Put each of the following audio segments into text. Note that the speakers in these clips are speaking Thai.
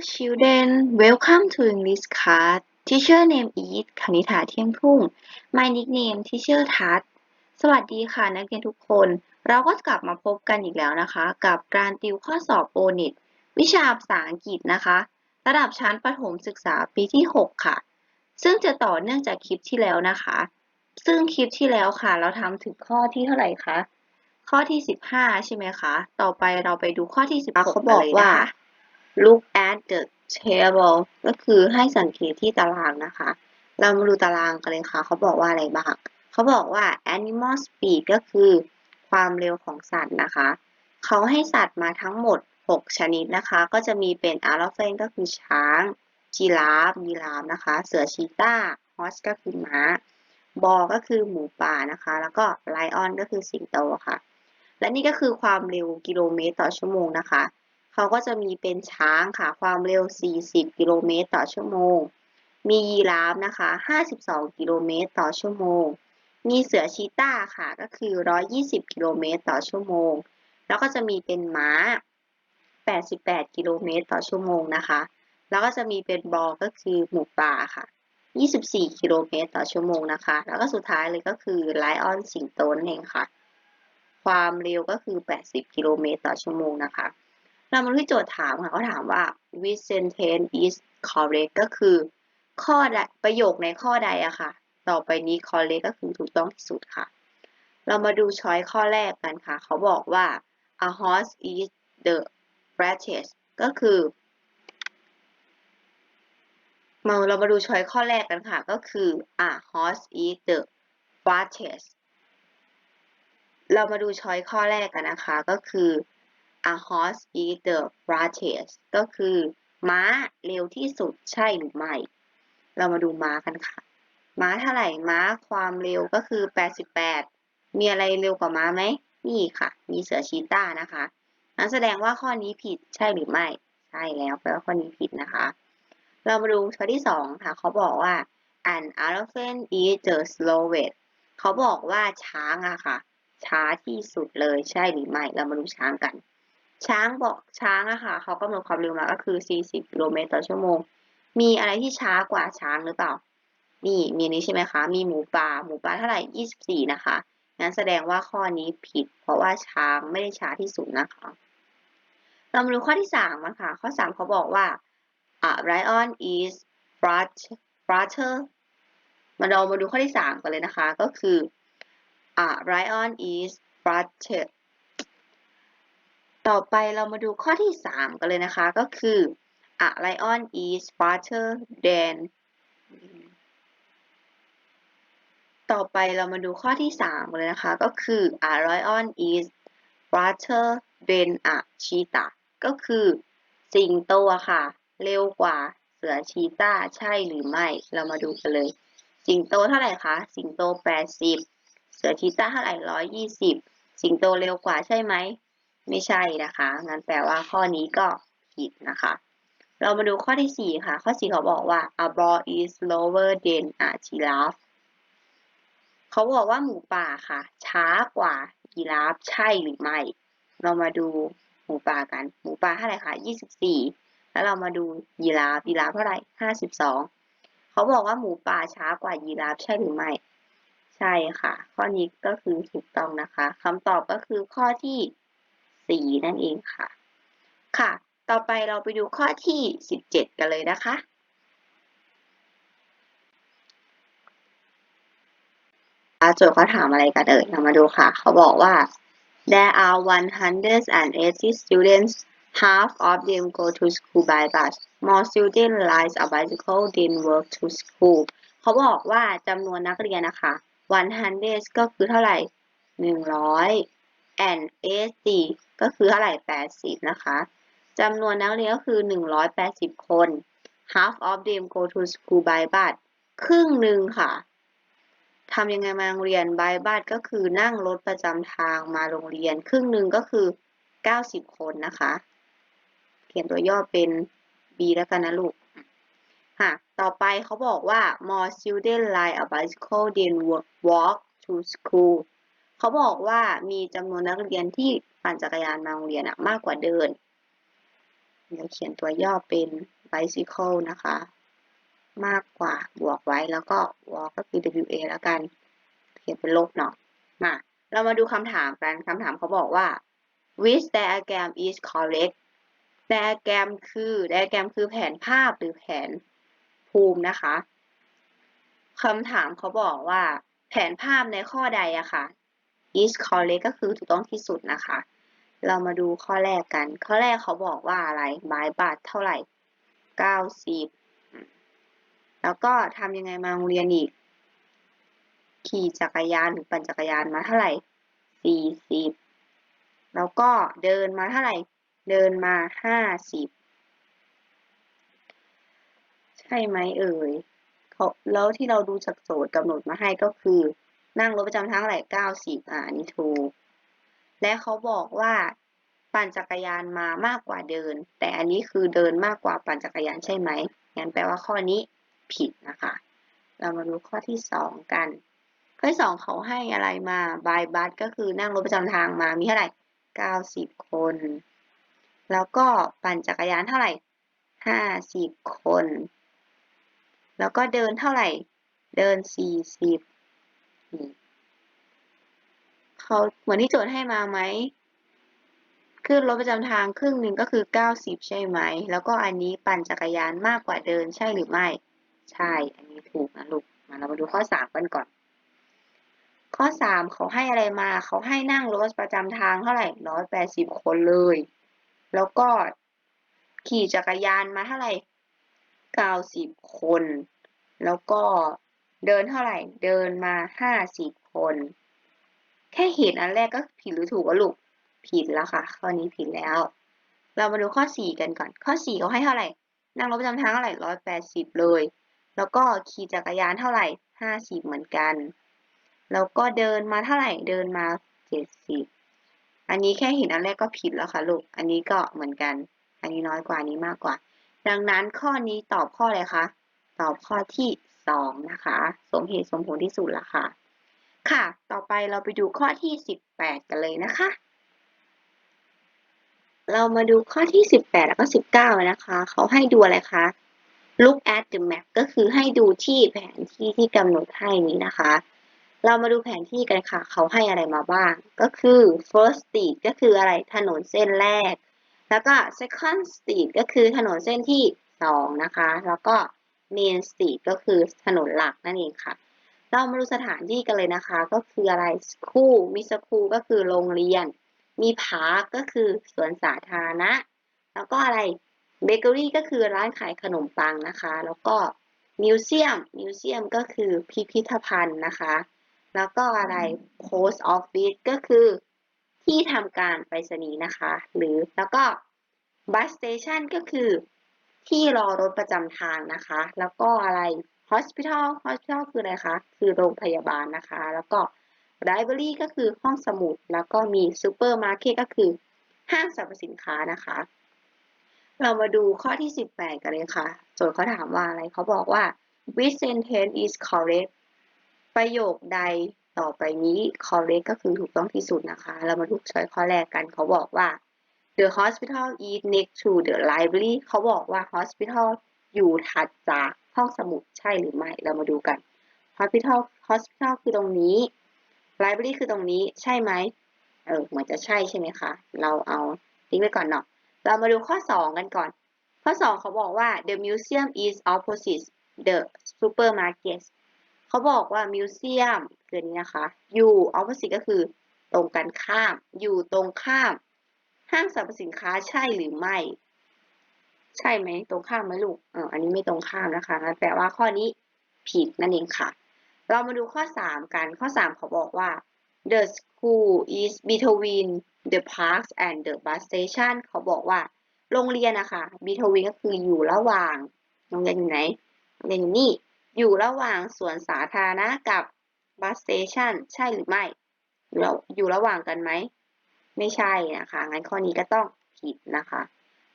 children welcome to English class teacher name is คณิฐาเที่ยงทุ่ง my nickname teacher ทัศสวัสดีค่ะ นักเรียนทุกคน เราก็กลับมาพบกันอีกแล้วนะคะ กับการติวข้อสอบ o n i t วิชาภาษาอังกฤษนะคะ ระดับชั้นประถมศึกษาปีที่ 6 ค่ะ ซึ่งจะต่อเนื่องจากคลิปที่แล้วนะคะ ซึ่งคลิปที่แล้วค่ะ เราทำถึงข้อที่เท่าไหร่คะข้อที่ 15 ใช่ไหมคะ ต่อไปเราไปดูข้อที่16เขาบอกว่ากันเลยนะคะ look at the table ก็คือให้สังเกตที่ตารางนะคะ เรามาดูตารางกันเลยค่ะ เขาบอกว่าอะไรบ้างเขาบอกว่า animal speed ก็คือความเร็วของสัตว์นะคะ เขาให้สัตว์มาทั้งหมด 6 ชนิดนะคะ ก็จะมีเป็น elephant ก็คือช้าง จีราฟยีราฟนะคะ เสือชีต้า horse ก็คือม้า บอก็คือหมูป่านะคะ แล้วก็ไลออนก็คือสิงโตค่ะ และนี่ก็คือความเร็วกิโลเมตรต่อชั่วโมงนะคะ เขาก็จะมีเป็นช้างค่ะ ความเร็ว 40 กิโลเมตรต่อชั่วโมง มียีราฟนะคะ 52 กิโลเมตรต่อชั่วโมง มีเสือชีต้าค่ะ ก็คือ 120 กิโลเมตรต่อชั่วโมง แล้วก็จะมีเป็นม้า 88 กิโลเมตรต่อชั่วโมงนะคะ แล้วก็จะมีเป็นบอก็คือหมูป่าค่ะ 24 กิโลเมตรต่อชั่วโมงนะคะ แล้วก็สุดท้ายเลยก็คือไลออนสิงโตนั่นเองค่ะ ความเร็วก็คือ 80 กิโลเมตรต่อชั่วโมงนะคะ เรามาที่โจทย์ถามค่ะเขาถามว่า which sentence is correct ก็คือ ข้อใดประโยคในข้อใดอะค่ะ ต่อไปนี้ correct ก็คือถูกต้องที่สุดค่ะ เรามาดูช้อยข้อแรกกันค่ะ เขาบอกว่า a horse is the fastest ก็คือมาเรามาดูช้อยข้อแรกกันค่ะ ก็คือ a horse is the fastest เรามาดูช้อยข้อแรกกันนะคะ ก็คือ a horse is the fastest ก็คือ ม้าเร็วที่สุดใช่หรือไม่ เรามาดูม้ากันค่ะ ม้าเท่าไหร่ ม้าความเร็วก็คือ 88 มีอะไรเร็วกว่าม้าไหม นี่ค่ะ มีเสือชีต้านะคะนั่นแสดงว่าข้อนี้ผิดใช่หรือไม่ ใช่แล้วแปลว่าข้อนี้ผิดนะคะ เรามาดูช้อที่สองค่ะ เขาบอกว่า an elephant is the slowest เขาบอกว่าช้างอะค่ะ ช้าที่สุดเลยใช่หรือไม่ เรามาดูช้างกัน ช้างบอกช้างอะค่ะเขากำหนดความเร็วมาก็คือ 40กิโลเมตรต่อชั่วโมง มีอะไรที่ช้ากว่าช้างหรือเปล่า นี่มีนี้ใช่ไหมคะ มีหมูป่า หมูป่าเท่าไหร่ 24 นะคะงั้นแสดงว่าข้อนี้ผิด เพราะว่าช้างไม่ได้ช้าที่สุดนะคะ เรามาดูข้อที่3กันค่ะ ข้อ 3 เขาบอกว่า a lion is flatter มาเรามาดูข้อที่ 3 กันเลยนะคะ ก็คือ a lion is flatter ต่อไปเรามาดูข้อที่ 3 กันเลยนะคะ ก็คือ a lion is faster than ต่อไปเรามาดูข้อที่ 3 กันเลยนะคะ ก็คือ a lion is faster than a cheetah ก็คือสิงโตค่ะ เร็วกว่าเสือชีตาใช่หรือไม่ เรามาดูกันเลย สิงโตเท่าไหร่คะ สิงโต 80 เสือชีตาเท่าไหร่ 120 สิงโตเร็วกว่าใช่ไหม ไม่ใช่นะคะ งั้นแปลว่าข้อนี้ก็ผิดนะคะ เรามาดูข้อที่ 4 ค่ะ ข้อ 4 เขาบอกว่า a boar is slower than a giraffe เขาบอกว่าหมูป่าค่ะ ช้ากว่ายีราฟใช่หรือไม่ เรามาดูหมูป่ากัน หมูป่าเท่าไหร่คะ24 แล้วเรามาดูยีราฟยีราฟเท่าไหร่52 เขาบอกว่าหมูป่าช้ากว่ายีราฟใช่หรือไม่ใช่ค่ะ ข้อนี้ก็คือถูกต้องนะคะคำตอบก็คือข้อที่ 4 นั่นเองค่ะ ค่ะ ต่อไปเราไปดูข้อที่ 17 กันเลยนะคะ โจทย์เขาถามอะไรกันเอ่ยเรามาดูค่ะ เขาบอกว่า there are 180 students half of them go to school by bus more students ride a bicycle than walk to school เขาบอกว่าจำนวนนักเรียนนะคะ 100 ก็คือเท่าไหร่ 100 and 80 ก็คือเท่าไหร่ 80 นะคะจำนวนนักเรียนก็คือ 180 คน half of them go to school by bus ครึ่งหนึ่งค่ะทำยังไงมาโรงเรียนบายบัสก็คือนั่งรถประจำทางมาโรงเรียน ครึ่งหนึ่งก็คือ 90 คนนะคะ เขียนตัวย่อเป็น B แล้วกันนะลูกค่ะต่อไปเขาบอกว่า more students ride a bicycle than walk to school เขาบอกว่ามีจำนวนนักเรียนที่ปั่นจักรยานมาโรงเรียนอะมากกว่าเดินเดี๋ยวเขียนตัวย่อเป็น bicycle นะคะ มากกว่าบวกไว้แล้วก็ walk ก็คือ wa แล้วกัน เขียนเป็นลบเนาะมาเรามาดูคำถามกันคำถามเขาบอกว่า which diagram is correct diagram คือ diagram คือแผนภาพหรือแผนภูมินะคะคำถามเขาบอกว่า แผนภาพในข้อใดอะค่ะ is correct ก็คือถูกต้องที่สุดนะคะ เรามาดูข้อแรกกัน ข้อแรกเขาบอกว่าอะไรบายบาทเท่าไหร่ 90 แล้วก็ทำยังไงมาโรงเรียนอีก ขี่จักรยานหรือปั่นจักรยานมาเท่าไหร่ 40 แล้วก็เดินมาเท่าไหร่ เดินมา 50 ใช่ไหมเอ่ยเขาแล้วที่เราดูจากโจทย์กำหนดมาให้ก็คือ นั่งรถประจำทางเท่าไหร่90อ่าอันนี้ถูก และเขาบอกว่าปั่นจักรยานมามากกว่าเดิน แต่อันนี้คือเดินมากกว่าปั่นจักรยานใช่ไหมงั้นแปลว่าข้อนี้ผิดนะคะ เรามาดูข้อที่สองกัน ข้อที่สองเขาให้อะไรมาบายบัสก็คือนั่งรถประจำทางมามีเท่าไหร่90คน แล้วก็ปั่นจักรยานเท่าไหร่50คน แล้วก็เดินเท่าไหร่ เดิน40 เขาเหมือนที่โจทย์ให้มาไหมขึ้นรถประจำทางครึ่งหนึ่งก็คือ 90 ใช่ไหม แล้วก็อันนี้ปั่นจักรยานมากกว่าเดินใช่หรือไม่ ใช่ อันนี้ถูกนะลูก มาเรามาดูข้อ 3 กันก่อน ข้อ 3 เขาให้อะไรมา เขาให้นั่งรถประจำทางเท่าไหร่ 180 คนเลย แล้วก็ขี่จักรยานมาเท่าไหร่ 90 คน แล้วก็ เดินเท่าไหร่ เดินมา50คน แค่เห็นอันแรกก็ผิดหรือถูกวะลูก ผิดแล้วค่ะ ข้อนี้ผิดแล้ว เรามาดูข้อ4กันก่อน ข้อ4เขาให้เท่าไหร่ นั่งรถประจำทางเท่าไหร่180เลย แล้วก็ขี่จักรยานเท่าไหร่50เหมือนกัน แล้วก็เดินมาเท่าไหร่ เดินมา70อันนี้แค่เห็นอันแรกก็ผิดแล้วค่ะลูก อันนี้ก็เหมือนกัน อันนี้น้อยกว่านี้มากกว่า ดังนั้นข้อนี้ตอบข้ออะไรคะ ตอบข้อที่ 2 นะคะ สมเหตุสมผลที่สุดละค่ะ ค่ะ ต่อไปเราไปดูข้อที่ 18 กันเลยนะคะ เรามาดูข้อที่ 18 แล้วก็ 19 นะคะ เขาให้ดูอะไรคะ look at the map ก็คือให้ดูที่แผนที่ที่กำหนดให้นี้นะคะ เรามาดูแผนที่กันค่ะ เขาให้อะไรมาบ้าง ก็คือ first street ก็คืออะไร ถนนเส้นแรก แล้วก็ second street ก็คือถนนเส้นที่ 2 นะคะ แล้วก็ main street ก็คือถนนหลักนั่นเองค่ะ เรามาดูสถานที่กันเลยนะคะ ก็คืออะไร school มี school ก็คือโรงเรียน มีพาร์คก็คือสวนสาธารณะ แล้วก็อะไรเบเกอรี่ก็คือร้านขายขนมปังนะคะ แล้วก็มิวเซียม มิวเซียมก็คือพิพิธภัณฑ์นะคะ แล้วก็อะไร post office ก็คือที่ทำการไปรษณีย์นะคะ หรือแล้วก็ bus station ก็คือ ที่รอรถประจำทางนะคะ แล้วก็อะไร hospital hospital คืออะไรคะ คือโรงพยาบาลนะคะ แล้วก็ library ก็คือห้องสมุด แล้วก็มี supermarket ก็คือห้างสรรพสินค้านะคะ เรามาดูข้อที่ 18 กันเลยค่ะ โจทย์เขาถามว่าอะไร เขาบอกว่า which sentence is correct ประโยคใดต่อไปนี้ correct ก็คือถูกต้องที่สุดนะคะ เรามาดูช้อยข้อแรกกัน เขาบอกว่า the hospital is next to the library เขาบอกว่า hospital อยู่ถัดจากห้องสมุดใช่หรือไม่ เรามาดูกัน hospital hospital คือตรงนี้ library คือตรงนี้ใช่ไหมเออเหมือนจะใช่ใช่ไหมคะ เราเอาทิ้งไว้ก่อนเนาะ เรามาดูข้อ 2 กันก่อน ข้อ 2 เขาบอกว่า the museum is opposite the supermarket เขาบอกว่า museum คือนี้นะคะ อยู่ opposite ก็คือตรงกันข้าม อยู่ตรงข้าม ห้างสรรพสินค้าใช่หรือไม่ ใช่ไหมตรงข้ามไหมลูกเอออันนี้ไม่ตรงข้ามนะคะงั้นแปลว่าข้อนี้ผิดนั่นเองค่ะ เรามาดูข้อ 3 กันข้อ 3 เขาบอกว่า the school is between the parks and the bus station เขาบอกว่าโรงเรียนนะคะ between ก็คืออยู่ระหว่างโรงเรียนอยู่ไหนโรงเรียนอยู่นี่อยู่ระหว่างสวนสาธารณะกับ bus station ใช่หรือไม่อยู่อยู่ระหว่างกันไหม ไม่ใช่นะคะงั้นข้อนี้ก็ต้องผิดนะคะ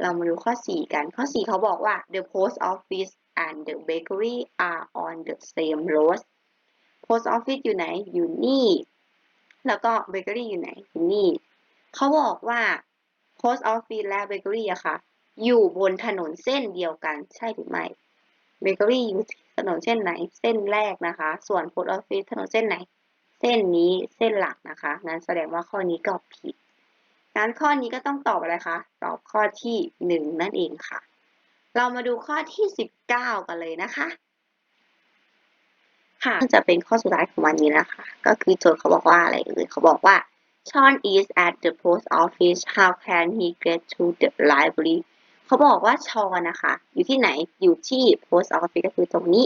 เรามาดูข้อ 4 กันข้อ 4 เขาบอกว่า the post office and the bakery are on the same road post office อยู่ไหนอยู่นี่ แล้วก็ bakery อยู่ไหนอยู่นี่เขาบอกว่า post office และ bakery อะค่ะอยู่บนถนนเส้นเดียวกันใช่หรือไม่เบเกอรี่อยู่ถนนเส้นไหนเส้นแรกนะคะ ส่วนโพสต์ออฟฟิศถนนเส้นไหน เส้นนี้เส้นหลักนะคะ งั้นแสดงว่าข้อนี้ก็ผิด งั้นข้อนี้ก็ต้องตอบอะไรคะ ตอบข้อที่หนึ่งนั่นเองค่ะ เรามาดูข้อที่สิบเก้ากันเลยนะคะ ค่ะจะเป็นข้อสุดท้ายของวันนี้นะคะ ก็คือโจทย์เขาบอกว่าอะไรเอ่ยเขาบอกว่า Sean is at the post office how can he get to the library เขาบอกว่าชอนนะคะ อยู่ที่ไหนอยู่ที่ post office ก็คือตรงนี้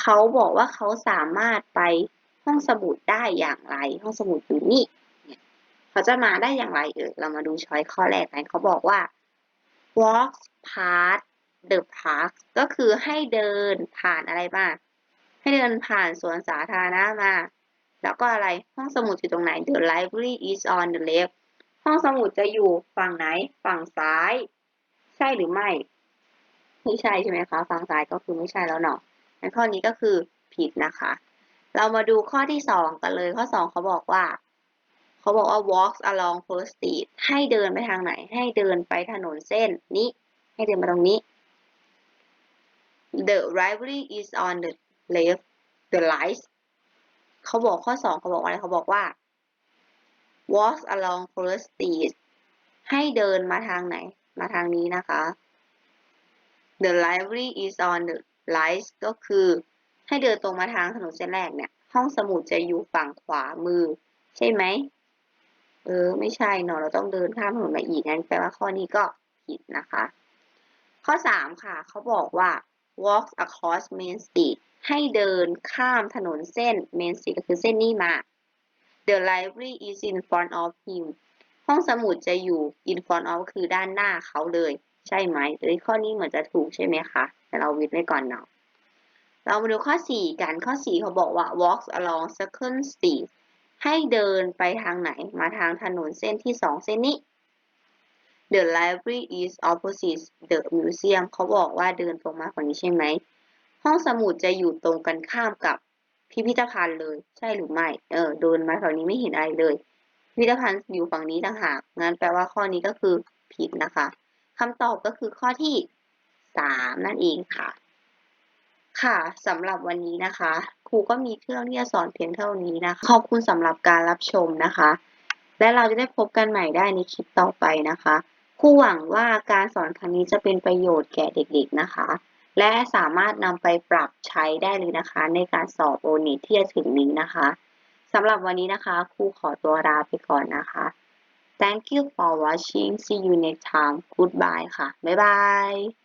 เขาบอกว่าเขาสามารถไปห้องสมุดได้อย่างไร ห้องสมุดอยู่นี่ เขาจะมาได้อย่างไรเอ่ย เรามาดูช้อยข้อแรกกันเขาบอกว่า walk past the park ก็คือให้เดินผ่านอะไรบ้าง ให้เดินผ่านสวนสาธารณะมา แล้วก็อะไร ห้องสมุดอยู่ตรงไหน The library is on the left ห้องสมุดจะอยู่ฝั่งไหน ฝั่งซ้าย ใช่หรือไม่ ไม่ใช่ใช่ไหมคะ ฝั่งซ้ายก็คือไม่ใช่แล้วเนาะในข้อนี้ก็คือผิดนะคะ เรามาดูข้อที่สองกันเลย ข้อสองเขาบอกว่า เขาบอกว่า walks along first street ให้เดินไปทางไหน ให้เดินไปถนนเส้นนี้ ให้เดินมาตรงนี้ the library is on the left the lights เขาบอกข้อสองเขาบอกอะไร เขาบอกว่า walks along first street ให้เดินมาทางไหน มาทางนี้นะคะ the library is on the lights ก็คือให้เดินตรงมาทางถนนเส้นแรกเนี่ย ห้องสมุดจะอยู่ฝั่งขวามือ ใช่ไหม เออ ไม่ใช่เนาะเราต้องเดินข้ามถนนมาอีกงั้นแปลว่าข้อนี้ก็ผิดนะคะ ข้อสามค่ะ เขาบอกว่า walk across main street ให้เดินข้ามถนนเส้น main street ก็คือเส้นนี้มา the library is in front of him ห้องสมุดจะอยู่ in front of คือด้านหน้าเขาเลย ใช่ไหมเอ้ยข้อนี้เหมือนจะถูกใช่ไหมคะ แต่เราวิทย์ไว้ก่อนเนาะเรามาดูข้อ 4 กันข้อ 4 เขาบอกว่า walks along second street ให้เดินไปทางไหน มาทางถนนเส้นที่ 2 เส้นนี้ The library is opposite the museum เขาบอกว่าเดินตรงมาฝั่งนี้ใช่ไหม ห้องสมุดจะอยู่ตรงกันข้ามกับพิพิธภัณฑ์เลย ใช่หรือไม่ เออ เดินมาฝั่งนี้ไม่เห็นอะไรเลย พิพิธภัณฑ์อยู่ฝั่งนี้ต่างหาก งั้นแปลว่าข้อนี้ก็คือผิดนะคะ คำตอบก็คือข้อที่ 3 นั่นเองค่ะ ค่ะ สำหรับวันนี้นะคะ ครูก็มีเครื่องที่จะสอนเพียงเท่านี้นะคะ ขอบคุณสำหรับการรับชมนะคะ และเราจะได้พบกันใหม่ได้ในคลิปต่อไปนะคะ ครูหวังว่าการสอนครั้งนี้จะเป็นประโยชน์แก่เด็กๆนะคะ และสามารถนำไปปรับใช้ได้เลยนะคะ ในการสอบโอนิที่จะถึงนี้นะคะสำหรับวันนี้นะคะ ครูขอตัวลาไปก่อนนะคะ Thank you for watching see you next time goodbye ค่ะบ๊ายบาย